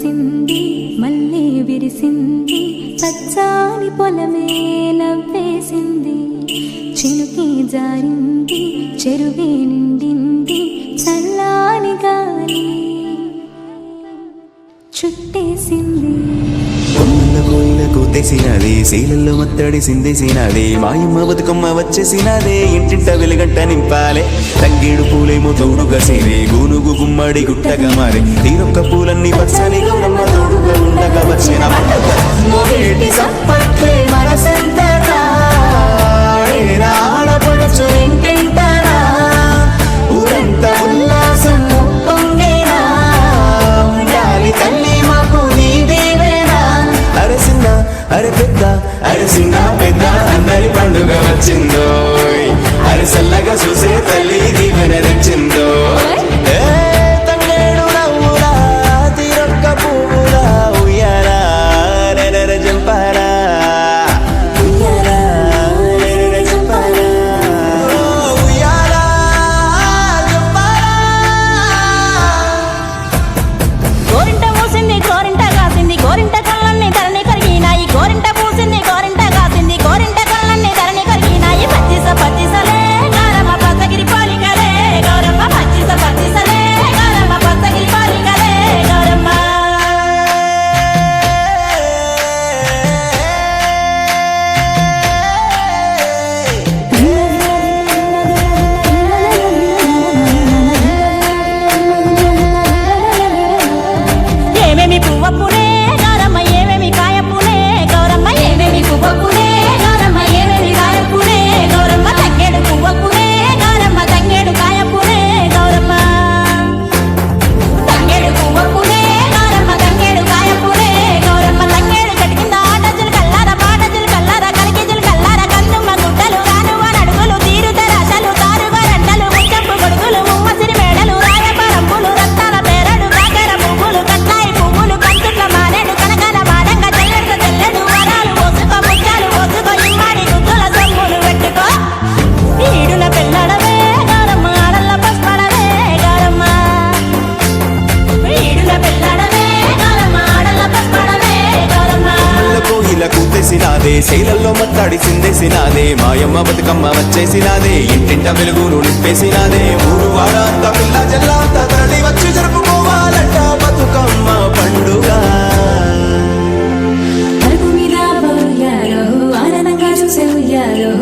పూసింది మళ్ళీ విరిసింది పచ్చాని పొలమే నవ్వేసింది. చినుకి జారింది చెరువే నిండింది చల్లాని గాలి చుట్టేసింది. కొమ్మల కోయిలకు తెసినది. శీలల్లో మత్తడి సిందేసినది. మాయమ్మ బతుకమ్మ వచ్చేసినదే. ఇంటింట వెలుగంట నింపాలే. తంగేడు పూలేమో తోడుగా సేరే గూనుగు గుమ్మడి గుట్టగా మారే. తీరొక్క పూలన్నీ పచ్చని గౌరమ్మ తోడుగా ఉండగా వచ్చిన పండుగ వచ్చిందో అరిసల్లగా చూసే తల్లి దీవెన తెచ్చిందో ఏ తంగేడు నవ్వులా, ఏమేమి పువ్వప్పునే నాదే శైలల్లో మత్తాడిసిందేసినాదే మాయమ్మ బతుకమ్మ వచ్చేసినాదే ఇంటింట వెలుగును నిప్పేసినాదే ఊరు వారంత పిల్ల జల్లంత తరలి వచ్చి జరుపుకోవాలంట బతుకమ్మ పండుగ. అరుగు మీద పోయారో ఆనందంగా చూసే ఉయ్యారో